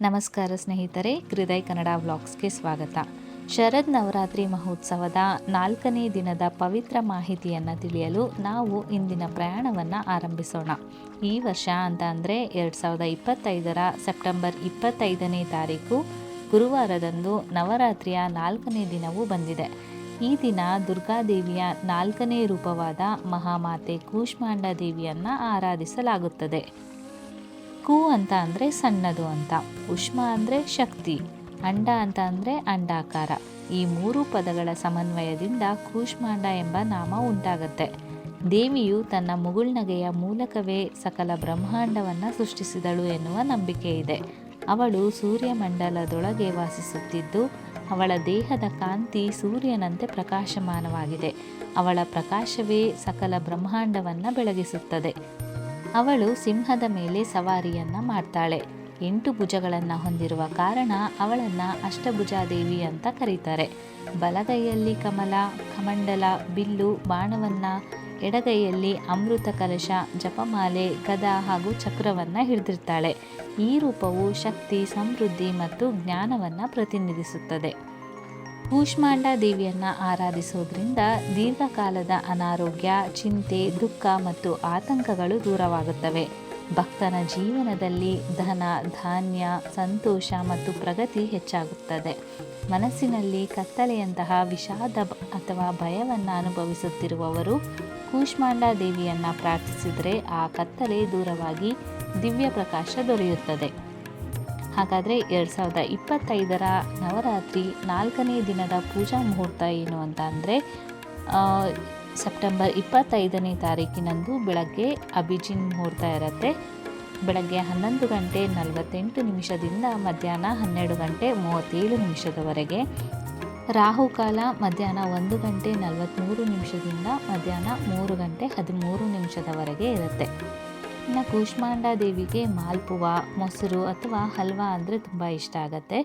ನಮಸ್ಕಾರ ಸ್ನೇಹಿತರೆ, ಹೃದಯ ಕನ್ನಡ ವ್ಲಾಗ್ಸ್ಗೆ ಸ್ವಾಗತ. ಶರದ್ ನವರಾತ್ರಿ ಮಹೋತ್ಸವದ ನಾಲ್ಕನೇ ದಿನದ ಪವಿತ್ರ ಮಾಹಿತಿಯನ್ನು ತಿಳಿಯಲು ನಾವು ಇಂದಿನ ಪ್ರಯಾಣವನ್ನು ಆರಂಭಿಸೋಣ. ಈ ವರ್ಷ ಅಂತ ಅಂದರೆ ಎರಡು ಸಾವಿರದ ಇಪ್ಪತ್ತೈದರ ಸೆಪ್ಟೆಂಬರ್ ಇಪ್ಪತ್ತೈದನೇ ತಾರೀಕು, ಗುರುವಾರದಂದು ನವರಾತ್ರಿಯ ನಾಲ್ಕನೇ ದಿನವೂ ಬಂದಿದೆ. ಈ ದಿನ ದುರ್ಗಾದೇವಿಯ ನಾಲ್ಕನೇ ರೂಪವಾದ ಮಹಾಮಾತೆ ಕೂಷ್ಮಾಂಡ ದೇವಿಯನ್ನು ಆರಾಧಿಸಲಾಗುತ್ತದೆ. ಕು ಅಂತ ಅಂದರೆ ಸಣ್ಣದು ಅಂತ. ಉಷ್ಮ ಅಂದರೆ ಶಕ್ತಿ, ಅಂಡ ಅಂತ ಅಂದರೆ ಅಂಡಾಕಾರ. ಈ ಮೂರು ಪದಗಳ ಸಮನ್ವಯದಿಂದ ಕೂಷ್ಮಾಂಡ ಎಂಬ ನಾಮ ಉಂಟಾಗತ್ತೆ. ದೇವಿಯು ತನ್ನ ಮುಗುಳ್ನಗೆಯ ಮೂಲಕವೇ ಸಕಲ ಬ್ರಹ್ಮಾಂಡವನ್ನು ಸೃಷ್ಟಿಸಿದಳು ಎನ್ನುವ ನಂಬಿಕೆ ಇದೆ. ಅವಳು ಸೂರ್ಯಮಂಡಲದೊಳಗೆ ವಾಸಿಸುತ್ತಿದ್ದು, ಅವಳ ದೇಹದ ಕಾಂತಿ ಸೂರ್ಯನಂತೆ ಪ್ರಕಾಶಮಾನವಾಗಿದೆ. ಅವಳ ಪ್ರಕಾಶವೇ ಸಕಲ ಬ್ರಹ್ಮಾಂಡವನ್ನು ಬೆಳಗಿಸುತ್ತದೆ. ಅವಳು ಸಿಂಹದ ಮೇಲೆ ಸವಾರಿಯನ್ನು ಮಾಡ್ತಾಳೆ. ಎಂಟು ಭುಜಗಳನ್ನು ಹೊಂದಿರುವ ಕಾರಣ ಅವಳನ್ನು ಅಷ್ಟಭುಜಾದೇವಿ ಅಂತ ಕರೀತಾರೆ. ಬಲಗೈಯಲ್ಲಿ ಕಮಲ, ಕಮಂಡಲ, ಬಿಲ್ಲು, ಬಾಣವನ್ನ, ಎಡಗೈಯಲ್ಲಿ ಅಮೃತ ಕಲಶ, ಜಪಮಾಲೆ, ಗದ ಹಾಗೂ ಚಕ್ರವನ್ನು ಹಿಡಿದಿರ್ತಾಳೆ. ಈ ರೂಪವು ಶಕ್ತಿ, ಸಮೃದ್ಧಿ ಮತ್ತು ಜ್ಞಾನವನ್ನು ಪ್ರತಿನಿಧಿಸುತ್ತದೆ. ಕೂಷ್ಮಾಂಡ ದೇವಿಯನ್ನು ಆರಾಧಿಸೋದ್ರಿಂದ ದೀರ್ಘಕಾಲದ ಅನಾರೋಗ್ಯ, ಚಿಂತೆ, ದುಃಖ ಮತ್ತು ಆತಂಕಗಳು ದೂರವಾಗುತ್ತವೆ. ಭಕ್ತನ ಜೀವನದಲ್ಲಿ ಧನ, ಧಾನ್ಯ, ಸಂತೋಷ ಮತ್ತು ಪ್ರಗತಿ ಹೆಚ್ಚಾಗುತ್ತದೆ. ಮನಸ್ಸಿನಲ್ಲಿ ಕತ್ತಲೆಯಂತಹ ವಿಷಾದ ಅಥವಾ ಭಯವನ್ನು ಅನುಭವಿಸುತ್ತಿರುವವರು ಕೂಷ್ಮಾಂಡ ದೇವಿಯನ್ನು ಪ್ರಾರ್ಥಿಸಿದರೆ ಆ ಕತ್ತಲೆ ದೂರವಾಗಿ ದಿವ್ಯ ಪ್ರಕಾಶ ದೊರೆಯುತ್ತದೆ. ಹಾಗಾದರೆ ಎರಡು ಸಾವಿರದ ಇಪ್ಪತ್ತೈದರ ನವರಾತ್ರಿ ನಾಲ್ಕನೇ ದಿನದ ಪೂಜಾ ಮುಹೂರ್ತ ಏನು ಅಂತ ಅಂದರೆ ಸೆಪ್ಟೆಂಬರ್ ಇಪ್ಪತ್ತೈದನೇ ತಾರೀಕಿನಂದು ಬೆಳಗ್ಗೆ ಅಭಿಜಿನ್ ಮುಹೂರ್ತ ಇರುತ್ತೆ. ಬೆಳಗ್ಗೆ ಹನ್ನೊಂದು ಗಂಟೆ ನಲವತ್ತೆಂಟು ನಿಮಿಷದಿಂದ ಮಧ್ಯಾಹ್ನ ಹನ್ನೆರಡು ಗಂಟೆ ಮೂವತ್ತೇಳು ನಿಮಿಷದವರೆಗೆ. ರಾಹುಕಾಲ ಮಧ್ಯಾಹ್ನ ಒಂದು ಗಂಟೆ ನಲವತ್ತ್ಮೂರು ನಿಮಿಷದಿಂದ ಮಧ್ಯಾಹ್ನ ಮೂರು ಗಂಟೆ ಹದಿಮೂರು ನಿಮಿಷದವರೆಗೆ ಇರುತ್ತೆ. ಇನ್ನು ಕೂಷ್ಮಾಂಡ ದೇವಿಗೆ ಮಾಲ್ಪುವ, ಮೊಸರು ಅಥವಾ ಹಲ್ವಾ ಅಂದರೆ ತುಂಬ ಇಷ್ಟ ಆಗುತ್ತೆ.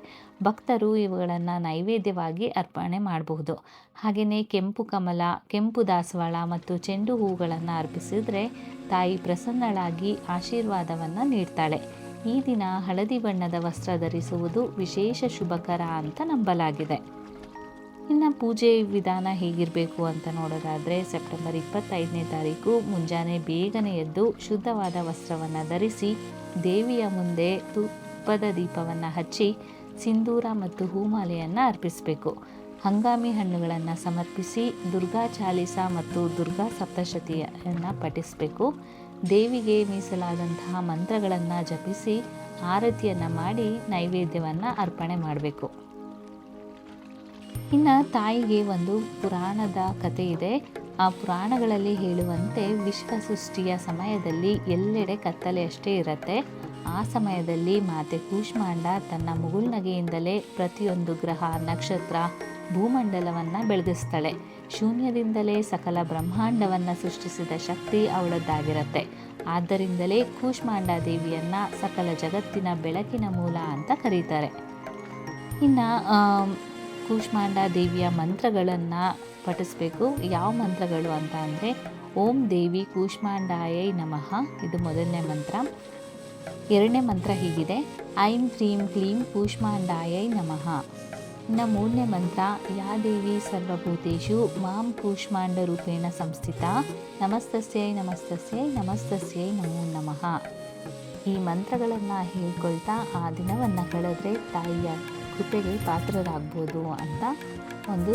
ಭಕ್ತರು ಇವುಗಳನ್ನು ನೈವೇದ್ಯವಾಗಿ ಅರ್ಪಣೆ ಮಾಡಬಹುದು. ಹಾಗೆಯೇ ಕೆಂಪು ಕಮಲ, ಕೆಂಪು ದಾಸವಾಳ ಮತ್ತು ಚೆಂಡು ಹೂಗಳನ್ನು ಅರ್ಪಿಸಿದರೆ ತಾಯಿ ಪ್ರಸನ್ನಳಾಗಿ ಆಶೀರ್ವಾದವನ್ನು ನೀಡ್ತಾಳೆ. ಈ ದಿನ ಹಳದಿ ಬಣ್ಣದ ವಸ್ತ್ರ ಧರಿಸುವುದು ವಿಶೇಷ ಶುಭಕರ ಅಂತ ನಂಬಲಾಗಿದೆ. ಇನ್ನು ಪೂಜೆ ವಿಧಾನ ಹೇಗಿರಬೇಕು ಅಂತ ನೋಡೋದಾದರೆ ಸೆಪ್ಟೆಂಬರ್ ಇಪ್ಪತ್ತೈದನೇ ತಾರೀಕು ಮುಂಜಾನೆ ಬೇಗನೆ ಎದ್ದು ಶುದ್ಧವಾದ ವಸ್ತ್ರವನ್ನು ಧರಿಸಿ ದೇವಿಯ ಮುಂದೆ ತುಪ್ಪದ ದೀಪವನ್ನು ಹಚ್ಚಿ ಸಿಂಧೂರ ಮತ್ತು ಹೂಮಾಲೆಯನ್ನು ಅರ್ಪಿಸಬೇಕು. ಹಂಗಾಮಿ ಹಣ್ಣುಗಳನ್ನು ಸಮರ್ಪಿಸಿ ದುರ್ಗಾ ಚಾಲಿಸ ಮತ್ತು ದುರ್ಗಾ ಸಪ್ತಶತಿಯನ್ನು ಪಠಿಸಬೇಕು. ದೇವಿಗೆ ಮೀಸಲಾದಂತಹ ಮಂತ್ರಗಳನ್ನು ಜಪಿಸಿ ಆರತಿಯನ್ನು ಮಾಡಿ ನೈವೇದ್ಯವನ್ನು ಅರ್ಪಣೆ ಮಾಡಬೇಕು. ಇನ್ನು ತಾಯಿಗೆ ಒಂದು ಪುರಾಣದ ಕಥೆ ಇದೆ. ಆ ಪುರಾಣಗಳಲ್ಲಿ ಹೇಳುವಂತೆ ವಿಶ್ವ ಸೃಷ್ಟಿಯ ಸಮಯದಲ್ಲಿ ಎಲ್ಲೆಡೆ ಕತ್ತಲೆ ಅಷ್ಟೇ ಇರುತ್ತೆ. ಆ ಸಮಯದಲ್ಲಿ ಮಾತೆ ಕೂಷ್ಮಾಂಡ ತನ್ನ ಮುಗುಳ್ನಗೆಯಿಂದಲೇ ಪ್ರತಿಯೊಂದು ಗ್ರಹ, ನಕ್ಷತ್ರ, ಭೂಮಂಡಲವನ್ನು ಬೆಳಗಿಸ್ತಾಳೆ ಶೂನ್ಯದಿಂದಲೇ ಸಕಲ ಬ್ರಹ್ಮಾಂಡವನ್ನು ಸೃಷ್ಟಿಸಿದ ಶಕ್ತಿ ಅವಳದ್ದಾಗಿರುತ್ತೆ. ಆದ್ದರಿಂದಲೇ ಕೂಷ್ಮಾಂಡ ದೇವಿಯನ್ನು ಸಕಲ ಜಗತ್ತಿನ ಬೆಳಕಿನ ಮೂಲ ಅಂತ ಕರೀತಾರೆ. ಇನ್ನು ಕೂಷ್ಮಾಂಡ ದೇವಿಯ ಮಂತ್ರಗಳನ್ನು ಪಠಿಸ್ಬೇಕು. ಯಾವ ಮಂತ್ರಗಳು ಅಂತ ಅಂದರೆ, ಓಂ ದೇವಿ ಕೂಷ್ಮಾಂಡಾಯೈ ನಮಃ, ಇದು ಮೊದಲನೇ ಮಂತ್ರ. ಎರಡನೇ ಮಂತ್ರ ಹೀಗಿದೆ, ಐಂ ಕ್ರೀಂ ಕ್ಲೀಂ ಕೂಷ್ಮಾಂಡಾಯೈ ನಮಃ. ಇನ್ನು ಮೂರನೇ ಮಂತ್ರ, ಯಾ ದೇವಿ ಸರ್ವಭೂತೇಶು ಮಾಂ ಕೂಷ್ಮಾಂಡ ರೂಪೇಣ ಸಂಸ್ಥಿತ, ನಮಸ್ತಸ್ಯೈ ನಮಸ್ತಸ್ಯೈ ನಮಸ್ತಸ್ಯೈ ನಮೋ ನಮಃ. ಈ ಮಂತ್ರಗಳನ್ನು ಹೇಳ್ಕೊಳ್ತಾ ಆ ದಿನವನ್ನು ಕಳೆದ್ರೆ ತಾಯಿಯ ಕೃಪೆಗೆ ಪಾತ್ರರಾಗ್ಬೋದು ಅಂತ ಒಂದು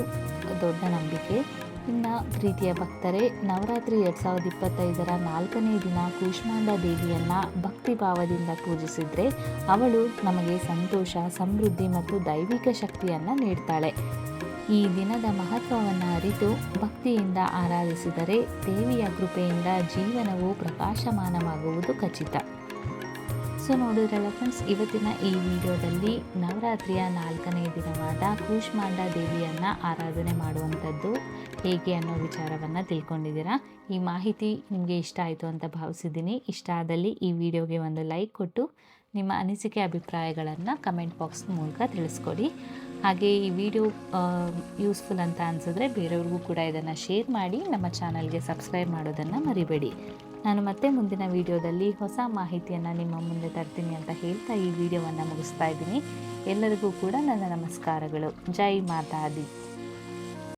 ದೊಡ್ಡ ನಂಬಿಕೆ. ಇನ್ನು ಪ್ರೀತಿಯ ಭಕ್ತರೇ, ನವರಾತ್ರಿ ಎರಡು ಸಾವಿರದ ಇಪ್ಪತ್ತೈದರ ನಾಲ್ಕನೇ ದಿನ ಕೂಷ್ಮಾಂಡ ದೇವಿಯನ್ನು ಭಕ್ತಿ ಭಾವದಿಂದ ಪೂಜಿಸಿದರೆ ಅವಳು ನಮಗೆ ಸಂತೋಷ, ಸಮೃದ್ಧಿ ಮತ್ತು ದೈವಿಕ ಶಕ್ತಿಯನ್ನು ನೀಡ್ತಾಳೆ. ಈ ದಿನದ ಮಹತ್ವವನ್ನು ಅರಿತು ಭಕ್ತಿಯಿಂದ ಆರಾಧಿಸಿದರೆ ದೇವಿಯ ಕೃಪೆಯಿಂದ ಜೀವನವು ಪ್ರಕಾಶಮಾನವಾಗುವುದು ಖಚಿತ. ಸೊ ನೋಡಿದ್ರಲ್ಲ ಫ್ರೆಂಡ್ಸ್ ಇವತ್ತಿನ ಈ ವಿಡಿಯೋದಲ್ಲಿ ನವರಾತ್ರಿಯ ನಾಲ್ಕನೇ ದಿನವಾದ ಕೂಷ್ಮಾಂಡ ದೇವಿಯನ್ನು ಆರಾಧನೆ ಮಾಡುವಂಥದ್ದು ಹೇಗೆ ಅನ್ನೋ ವಿಚಾರವನ್ನು ತಿಳ್ಕೊಂಡಿದ್ದೀರಾ? ಈ ಮಾಹಿತಿ ನಿಮಗೆ ಇಷ್ಟ ಆಯಿತು ಅಂತ ಭಾವಿಸಿದ್ದೀನಿ. ಇಷ್ಟ ಆದಲ್ಲಿ ಈ ವಿಡಿಯೋಗೆ ಒಂದು ಲೈಕ್ ಕೊಟ್ಟು ನಿಮ್ಮ ಅನಿಸಿಕೆ ಅಭಿಪ್ರಾಯಗಳನ್ನು ಕಮೆಂಟ್ ಬಾಕ್ಸ್ ಮೂಲಕ ತಿಳಿಸ್ಕೊಡಿ. ಹಾಗೆ ಈ ವಿಡಿಯೋ ಯೂಸ್ಫುಲ್ ಅಂತ ಅನಿಸಿದ್ರೆ ಬೇರೆಯವ್ರಿಗೂ ಕೂಡ ಇದನ್ನು ಶೇರ್ ಮಾಡಿ, ನಮ್ಮ ಚಾನಲ್ಗೆ ಸಬ್ಸ್ಕ್ರೈಬ್ ಮಾಡೋದನ್ನು ಮರಿಬೇಡಿ. ನಾನು ಮತ್ತೆ ಮುಂದಿನ ವಿಡಿಯೋದಲ್ಲಿ ಹೊಸ ಮಾಹಿತಿಯನ್ನು ನಿಮ್ಮ ಮುಂದೆ ತರ್ತೀನಿ ಅಂತ ಹೇಳ್ತಾ ಈ ವಿಡಿಯೋವನ್ನು ಮುಗಿಸ್ತಾ ಇದ್ದೀನಿ. ಎಲ್ಲರಿಗೂ ಕೂಡ ನನ್ನ ನಮಸ್ಕಾರಗಳು. ಜೈ ಮಾತಾ ಮಾತಾದಿ.